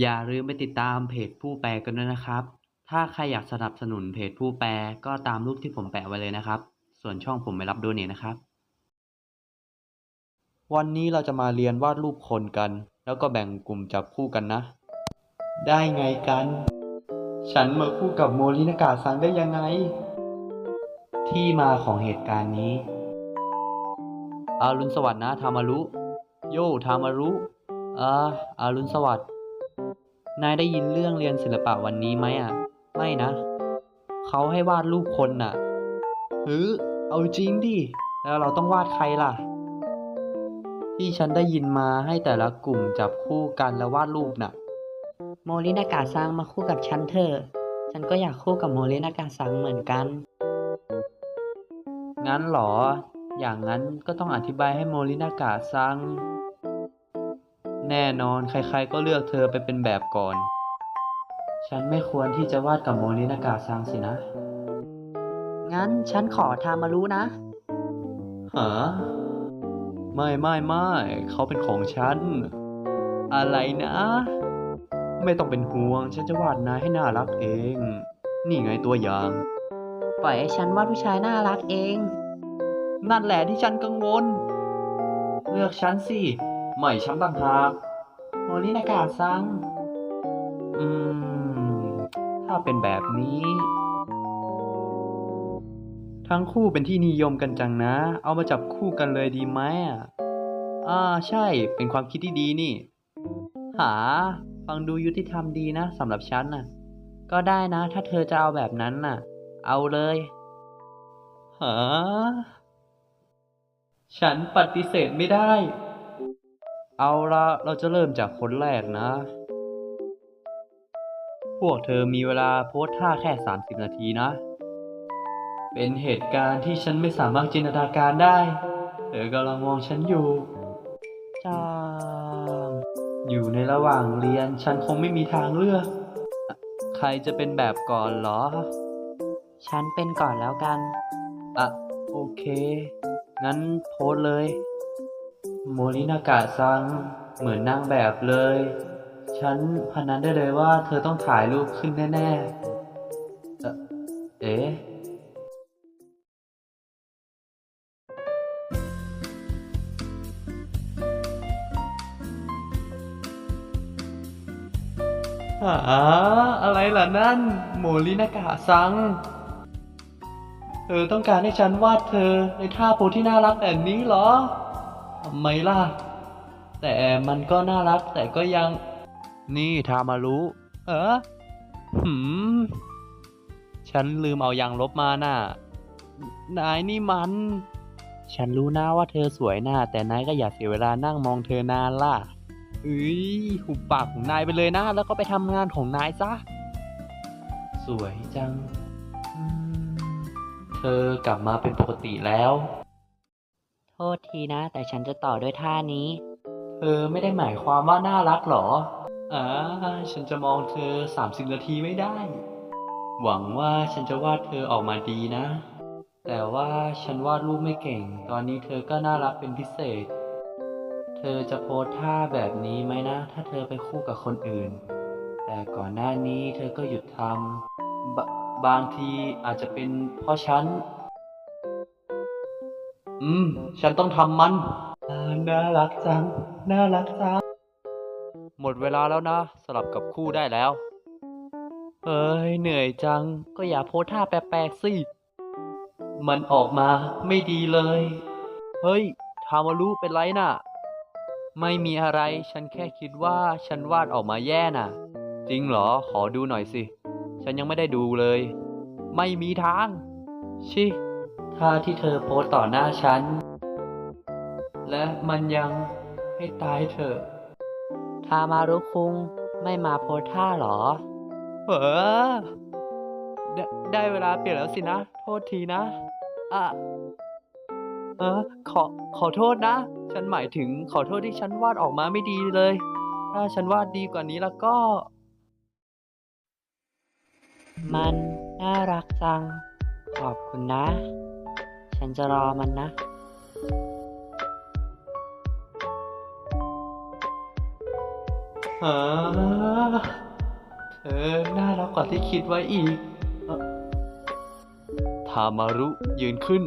อย่าลืมไปติดตามเพจผู้แปลกันด้วยนะครับ ถ้าใครอยากสนับสนุนเพจผู้แปลก็ตามรูปที่ผมแปะไว้เลยนะครับ ส่วนช่องผมไม่รับโดเนทนะครับ วันนี้เราจะมาเรียนวาดรูปคนกัน แล้วก็แบ่งกลุ่มจับคู่กันนะ ได้ไงกัน ฉันมาคู่กับโมรินากาซังได้ยังไง ที่มาของเหตุการณ์นี้ อารุณสวัสดิ์นะ ทามารุ โย ทามารุ อ่าอารุณสวัสดิ์ นายได้ยินเรื่องเรียนศิลปะวันนี้ไหมอะ ไม่นะ เขาให้วาดรูปคนน่ะเฮ้อเอาจริงดิ แล้วเราต้องวาดใครล่ะ ที่ฉันได้ยินมาให้แต่ละกลุ่มจับคู่กันแล้ววาดรูปน่ะ โมรินากาซังมาคู่กับฉันเถอะ ฉันก็อยากคู่กับโมรินากาซังเหมือนกัน งั้นเหรอ อย่างนั้นก็ต้องอธิบายให้โมรินากะซัง แน่นอนใครๆก็เลือกเธอไปเป็นแบบก่อน ฉันไม่ควรที่จะวาดกับโมรินากะซังสินะ งั้นฉันขอทามารุนะ หา ไม่ไม่ไม่เขาเป็นของฉัน อะไรนะ ไม่ต้องเป็นห่วง ฉันจะวาดนายให้น่ารักเอง นี่ไงตัวอย่าง ปล่อยให้ฉันวาดผู้ชายน่ารักเอง นั่นแหละที่ฉันกังวล เลือกฉันสิ ไม่ฉันต่างหากโมรินากาซัง อืม ถ้าเป็นแบบนี้ ทั้งคู่เป็นที่นิยมกันจังนะ เอามาจับคู่กันเลยดีไหมอะอ่าใช่ เป็นความคิดที่ดีนี่ หา ฟังดูยุติธรรมดีนะสำหรับฉันน่ะ ก็ได้นะ ถ้าเธอจะเอาแบบนั้นน่ะ เอาเลยหาฉันปฏิเสธไม่ได้ เอาละเราจะเริ่มจากคนแรกนะ พวกเธอมีเวลาโพสท่าแค่ 30 นาทีนะ เป็นเหตุการณ์ที่ฉันไม่สามารถจินตนาการได้ เธอกำลังมองฉันอยู่จ้าอยู่ในระหว่างเรียนฉันคงไม่มีทางเลือก ใครจะเป็นแบบก่อนเหรอ ฉันเป็นก่อนแล้วกัน อะ โอเค งั้นโพสเลย โมรินากะซัง เหมือนนางแบบเลย ฉันพนันได้เลยว่าเธอต้องถ่ายรูปขึ้นแน่ๆเอ่อเอ๊ะหาอะไรล่ะนั่น โมรินากะซัง เธอต้องการให้ฉันวาดเธอในท่าโพสที่น่ารักแบบนี้เหรอ ทำไมล่ะ แต่มันก็น่ารักแต่ก็ยัง นี่ทามารู้เออหืม ฉันลืมเอายางลบมาน่ะ นายนี่มัน ฉันรู้นะว่าเธอสวยน่ะแต่นายก็อย่าเสียเวลานั่งมองเธอนานล่ะเอ้ยหุบปากของนายไปเลยนะ แล้วก็ไปทำงานของนายซะ สวยจังอืมเธอกลับมาเป็นปกติแล้วโท ษทีนะ แต่ฉันจะต่อด้วยท่านี้ เธอไม่ได้หมายความว่าน่ารักหรออ่าฉันจะมองเธอ 30 นาทีไม่ได้ หวังว่าฉันจะวาดเธอออกมาดีนะ แต่ว่าฉันวาดรูปไม่เก่ง ตอนนี้เธอก็น่ารักเป็นพิเศษ เธอจะโพสท่าแบบนี้ไหมนะ ถ้าเธอไปคู่กับคนอื่น แต่ก่อนหน้านี้เธอก็หยุดทำบบางทีอาจจะเป็นเพราะฉัน อืม ฉันต้องทำมันอ่าน่ารักจัง น่ารักจัง หมดเวลาแล้วนะ สลับกับคู่ได้แล้ว เอ้ย เหนื่อยจัง ก็อย่าโพสท่าแปลกๆสิ มันออกมาไม่ดีเลย เฮ้ย ทามารุเป็นไรน่ะ ไม่มีอะไร ฉันแค่คิดว่าฉันวาดออกมาแย่น่ะ จริงเหรอ ขอดูหน่อยสิ ฉันยังไม่ได้ดูเลย ไม่มีทาง ชิ ท่าที่เธอโพสต่อหน้าฉัน และมันยังให้ตายเถอะทามารุคุงไม่มาโพสท่าหรอเออไดได้เวลาเปลี่ยนแล้วสินะ โทษทีนะ อะ เออ ขอ ขอโทษนะ ฉันหมายถึงขอโทษที่ฉันวาดออกมาไม่ดีเลย ถ้าฉันวาดดีกว่านี้แล้วก็ มันน่ารักจัง ขอบคุณนะ ฉันจะรอมันนะฮฮะเธอน่ารักกว่าที่คิดไว้อีกเอ่อทามารุยืนขึ้น